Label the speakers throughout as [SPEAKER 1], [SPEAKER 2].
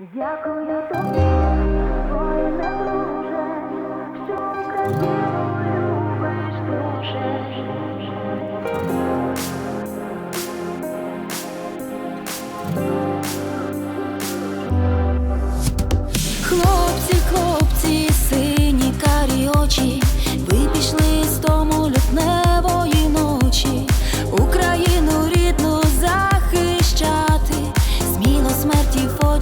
[SPEAKER 1] Дякую тобі,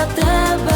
[SPEAKER 2] за тебе.